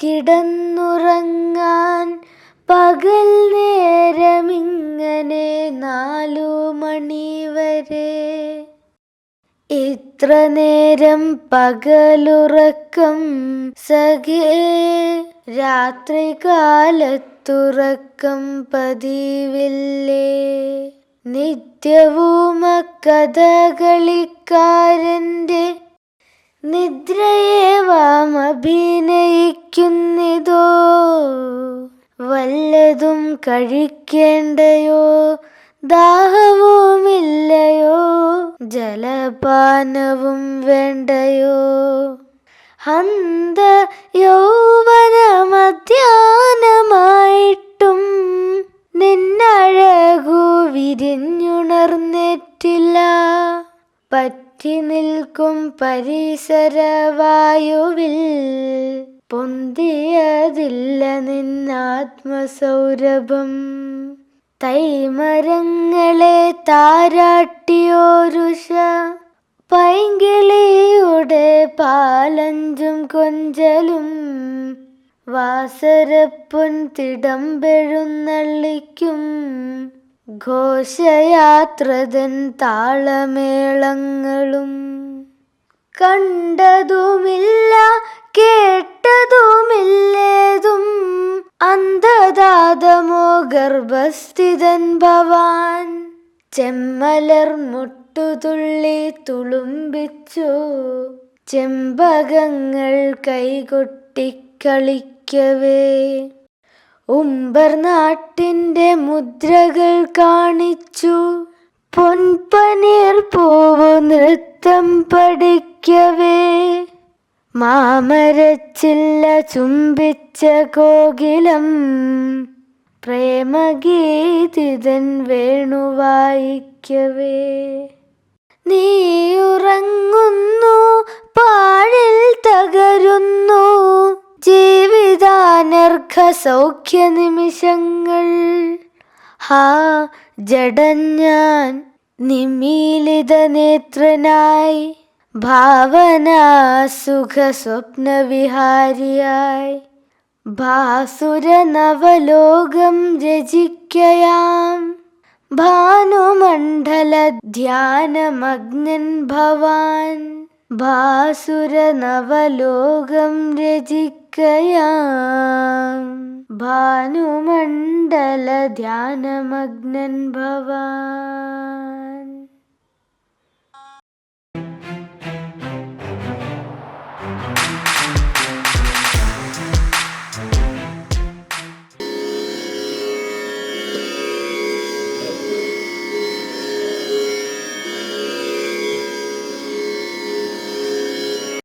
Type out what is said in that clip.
കിടന്നുറങ്ങാൻ? പകൽ നേരമിങ്ങനെ നാലു മണി വരെ. ഇത്ര നേരം പകലുറക്കം സഖേ രാത്രി കാലത്തുറക്കം പതിവില്ലേ? നിത്യവും കഥകളിക്കാരന്റെ അഭിനയിക്കുന്നിതോ? വല്ലതും കഴിക്കേണ്ടയോ? ദാഹവുമില്ലയോ? ജലപാനവും വേണ്ടയോ? ഹന്ത നിൽക്കും പരിസരവായുവിൽ പൊന്തിയതില്ല നിന്നാത്മസൗരഭം. തൈമരങ്ങളെ താരാട്ടിയോരുഷ പൈങ്കിളിയുടെ പാലഞ്ചും കൊഞ്ചലും വാസരപ്പൊൻ തിടമ്പെഴുന്നള്ളിക്കും. ഘോഷയാത്രതൻ താളമേളങ്ങളും കണ്ടതുമില്ല കേട്ടതുമില്ലേതും. അന്ധദാതമോ ഗർഭസ്ഥിതൻ ഭവാൻ ചെമ്മലർ മുട്ടുതുള്ളി തുളുമ്പിച്ചു. ചെമ്പകങ്ങൾ കൈകൊട്ടിക്കളിക്കവേ ഉമ്പർ നാട്ടിന്റെ മുദ്രകൾ കാണിച്ചു. പൊൻപനീർ പൂവ് നൃത്തം പഠിക്കവേ മാമരച്ചില്ല ചുംബിച്ച കോകിലം. പ്രേമഗീതിതൻ വേണുവായിക്കവേ നീ ഉറങ്ങുന്നു പാഴിൽ തകരുന്നു. ജീവിതാനർഘ സൗഖ്യ നിമിഷങ്ങൾ ഹാ ജഡഞ്ഞാൻ നിമീലിത നേത്രനായി. भावना सुखस्वप्नविहार्याय भासुरनवलोकं रजिक्ययां भानुमण्डलध्यानमग्नन् भवान्। भासुरनवलोकं रजिक्ययां भानुमण्डलध्यानमग्नन् भवान्।